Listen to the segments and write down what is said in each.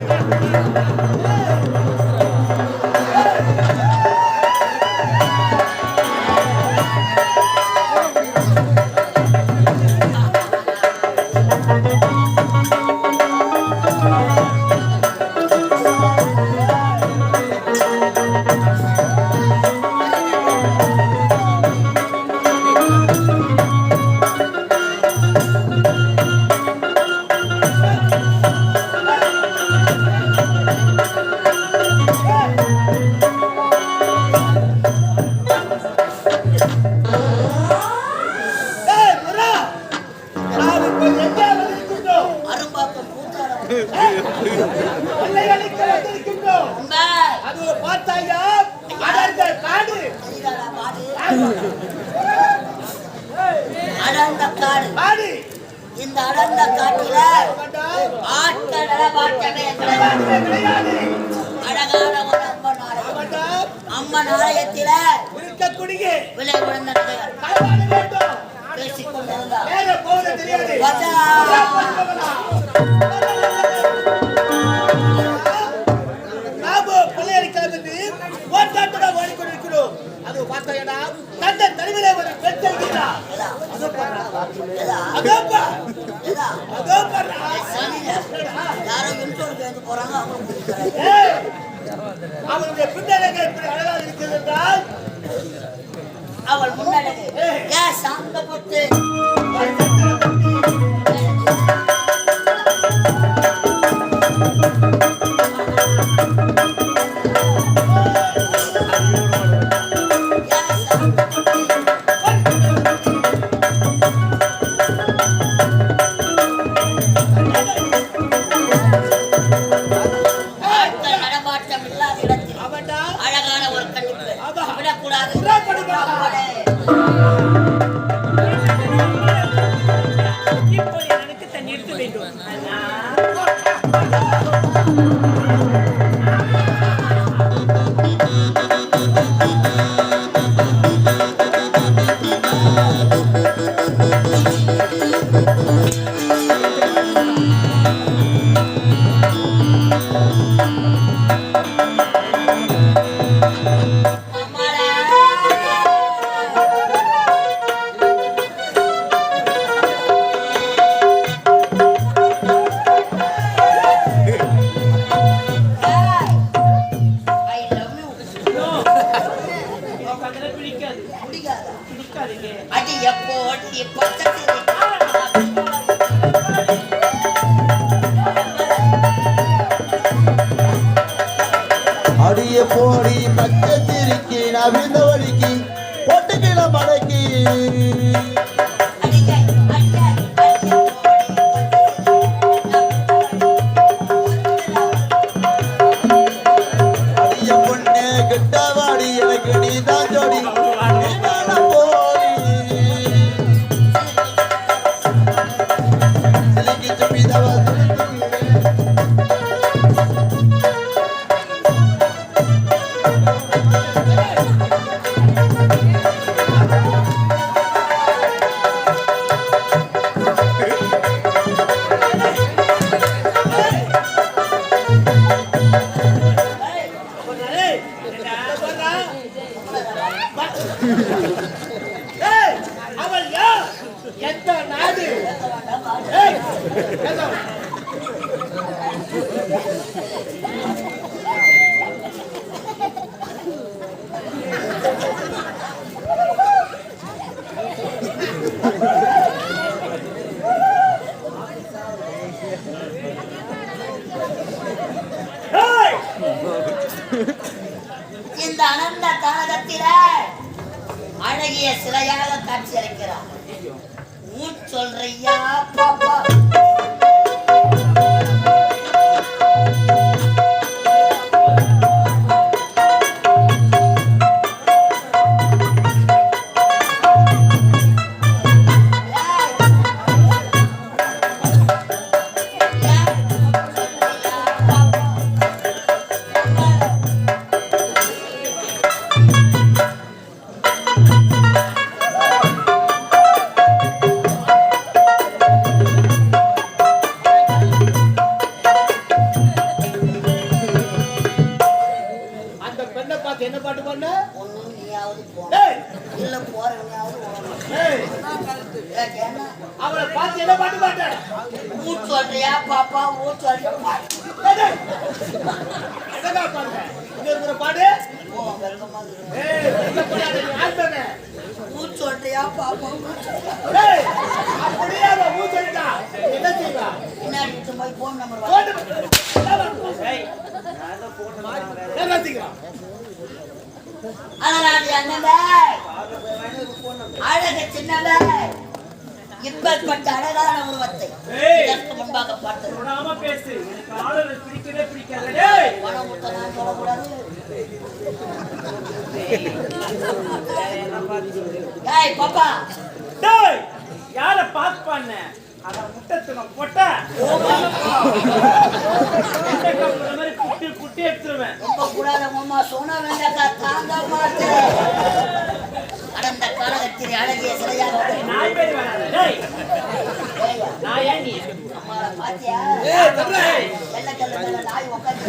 Yeah. அடர்ந்த காடு. இந்த அடர்ந்த காட்டில ஆட்கள் அழகான ஒரு அம்மன் ஆலயம். அம்மன் ஆலயத்தில விலை விழுந்த பேசிக்கொண்டிருந்தார் பார்த்தாயடா தந்தை தலைவிலே ஒரு பெண் செல்கிறா அதோ யாரோ இன்சூரன்ஸ் போறாங்க அவங்களுடைய பின்னடைகள் எப்படி அழகாக இருக்கிறது என்றால் அவள் முன்னடைகள் ஏன் சாந்தப்பட்டு? Thank you. என்ன பண்ண மாட்டேன் ஊர் சொல்றியா பாப்பா ஊர் சொல்றியா என்னடா பண்ற இங்க இருக்கிற பாடு. ஓ வெல்கமா இருக்கு. ஏய் இந்த பாடு நீ ஆடுறே ஊர் சொல்றியா பாப்பா ஊர் சொல்றியா? ஏய் அப்படியே அவ மூ சொல்லிட்டா என்ன செய்வா? பின்னாடி இட்டு போய் போன் நம்பர் போட்டு ஏய், என்ன செய்வா? அழகாடி அண்ணவே அழகு சின்னவே. இப்பேற்பட்ட அழகான உருவத்தை. இதற்கு முன்பாக பார்த்தது. பாப்பா. டேய்! யார பாஸ் பண்ண? அத முட்டத்துன பொட்ட. மாதிரி புட்டி புட்டி எடுத்துருவேன். ரொம்ப கூடாத மாமா சோனா வேண்டாக்கா தாங்க மாட்டேன் கடந்த காலகத்தில் அழகிய சிலையாக பாத்தியா மேல நாய் உட்காந்து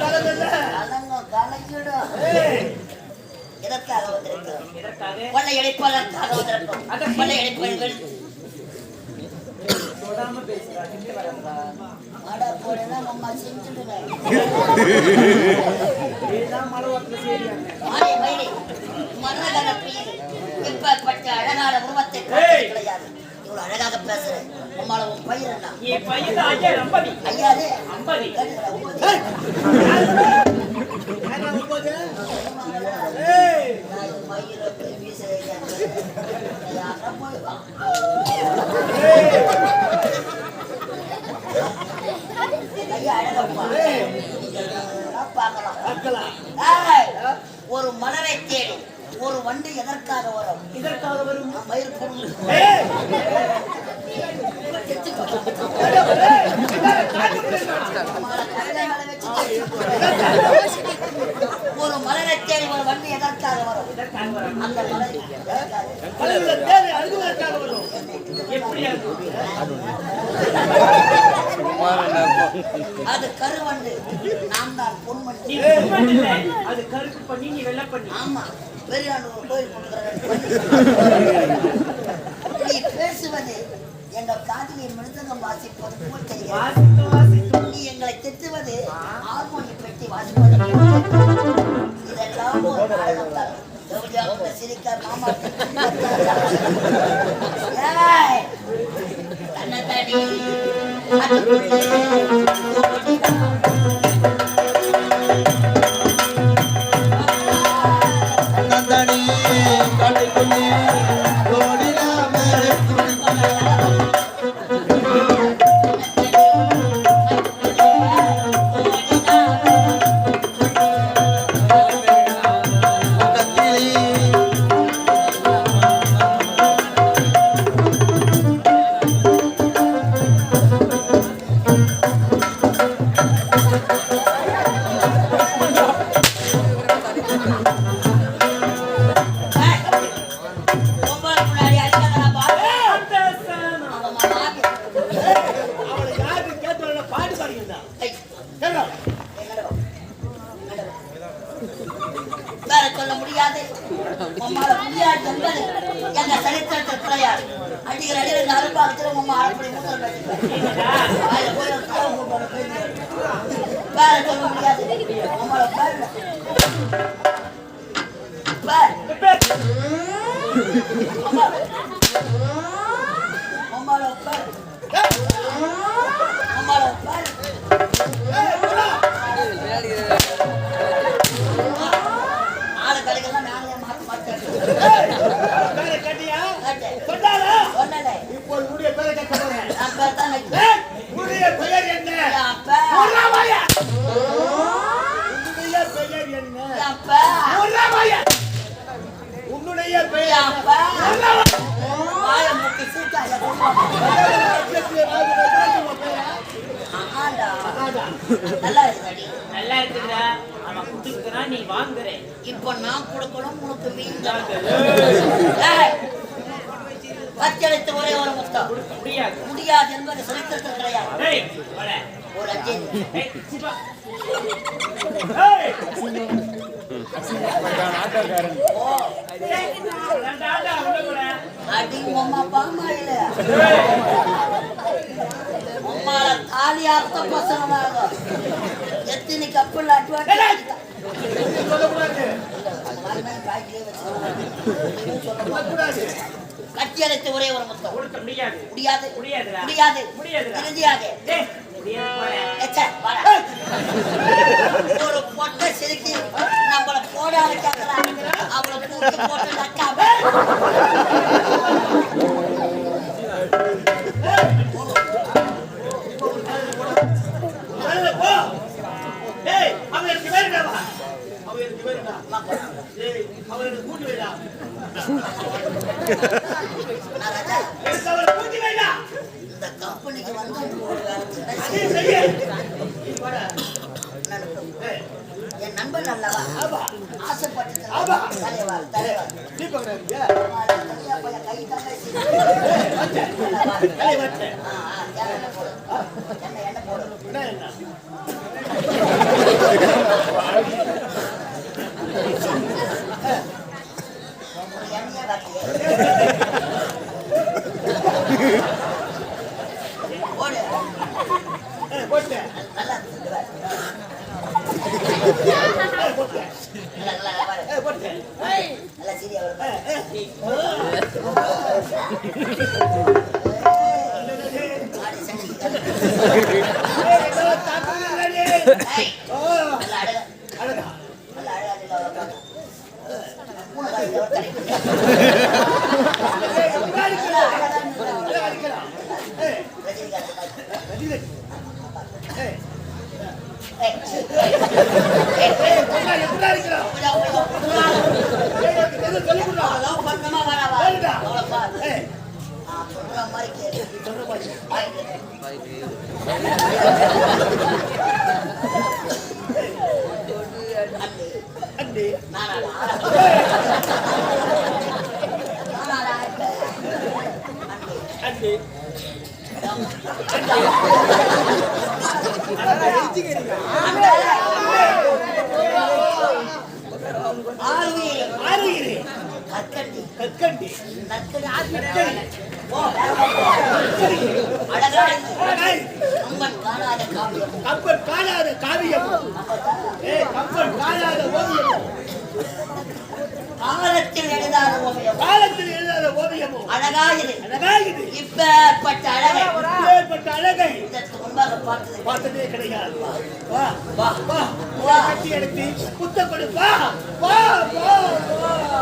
கலந்தல்ல கலங்கும் கலங்கிடும் ஏய் இதற்காக வந்திருக்கிறோம் கொள்ளை அடிப்பதற்காக வந்திருக்கோம் கொள்ளை வரா அட போடுனா அம்மா செஞ்சுடுவேன் இப்பேற்பட்ட அழகான உருவத்தை கிடையாது இவ்வளவு அழகாக பேசுறேன் உம்மால உன் பயிர் என்ன என் பையன் ஐயா நம்பதி ஐயா அழகப்பா பார்க்கலாம். பார்க்கலாம். ஒரு மலரை தேடி. ஒரு வண்டு எதற்காக வரும்? இதற்காக வரும்? பொருள் ஏய். ஒரு மலரை தேடி ஒரு வண்டு எதற்காக வரும்? அந்த மலர் அழுகுவதற்காக வரும்? எப்படி அது கருவண்டு. நாம் தான் அது கருப்பு பண்ணி நீ வெள்ளை பண்ணி. ஆமா. பெரியாண்டூர் கோயில் நீ பேசுவது எங்கள் காதிலே மிருதங்கம் வாசிப்பது போல் வாசித்து நீ எங்களை திட்டுவது ஹார்மோனி பெட்டி வாசிப்பது. இதெல்லாம் ஒரு சிரிக்க மாமா. Hallelujah. சொல்ல முடியாது. உம்மால முடியாது என்பது எங்க சரித்திரத்தில் கிடையாது அடிக்கிற அடிக்கிற இந்த அரும்பா உம்மா அரைப்படி மூத்தல் வேற சொல்ல முடியாது. உம்மால பேர். பேர். நல்லா இருக்குடி நல்லா இருக்குடா அவன் கொடுத்துருக்கா நீ வாங்குறேன் இப்ப முடியாது. என்பது சரித்திரத்தில் கிடையாது. தாலி அர்த்த பசங்க எத்தனை கப்பல் அட்வான்ஸ் கட்சியடைத்து ஒரே ஒரு முத்தம். முடியாது. முடியாது. முடியாது. முடியாது வாடா. ஒரு பொட்டை சிரிக்கி நம்மள போட அவளை போட்டு நக்காம என் நண்பன் அல்லவா ஆமா. ஆசைப்பட்டு ஆமா. தலைவர் தலைவர் நீ பார்க்கறாங்க. தனியா போய் கை தாங்க கலை வச்ச. ஆ ஆ ரஜினிகாந்த் மாதிரி. ரஜினி. ஏய், ஏய், ஏய், ஏய், ஏய், பொண்ணா எப்படி அடிக்கிறா? புரியா, புரியா, புரியா. ஏய், எனக்கு எதுவும் சொல்லிக் கொடுடா. லவ் பண்ணணுமா வேணாமா? வேணுடா. அவளை பாரு. ஏய், நான் சொல்ற மாதிரி கேளு. நீ சொல்ற மாதிரி. வாங்கிட்டு. அண்ணி, அண்ணி. நானாடா? நானாடா இப்ப? அண்ணி. அண்ணி. ஆறுவீர், ஆறுயிரு. கற்கண்டி, கற்கண்டி. காணாத காவியம். கம்பன் காணாத காவியம். கம்பன் காணாத ஓவியம். காலத்தில் எழுதாத ஓவியம். காலத்தில் எழுதாத ஓவியமும் அழகா இது. அழகாயுது இப்பேற்பட்ட அழகை. ஏற்பட்ட அழகை. இதற்கு முன்பாக பார்த்தது பார்த்ததே கிடையாது. வா வா வா வா. கட்டி எடுத்து புத்த கொடு வா வா வா. வா.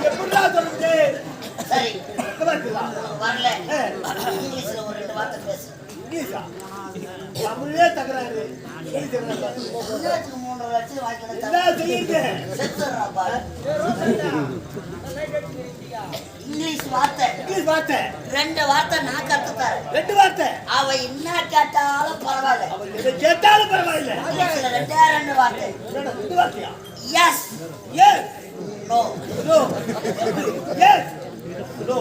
எப்படிடா சரி. வரல. இங்கிலீஷ்ல ஒரு ரெண்டு வார்த்தை பேசு. இங்கிலீஷா? தமிழே தகராறு. இங்கிலீஷ் லட்சம் வார்த்தை. இங்கிலீஷ் வார்த்தை. ரெண்டு வார்த்தை நான் கத்துத்தரேன். ரெண்டு வார்த்தை. அவ என்ன கேட்டாலும் பரவாயில்ல. அவன் எதை கேட்டாலும் பரவாயில்லை. இங்கிலீஷ்ல ரெண்டே ரெண்டு வார்த்தை. என்னடா, ரெண்டு வார்த்தையா? Yes yes no no yes no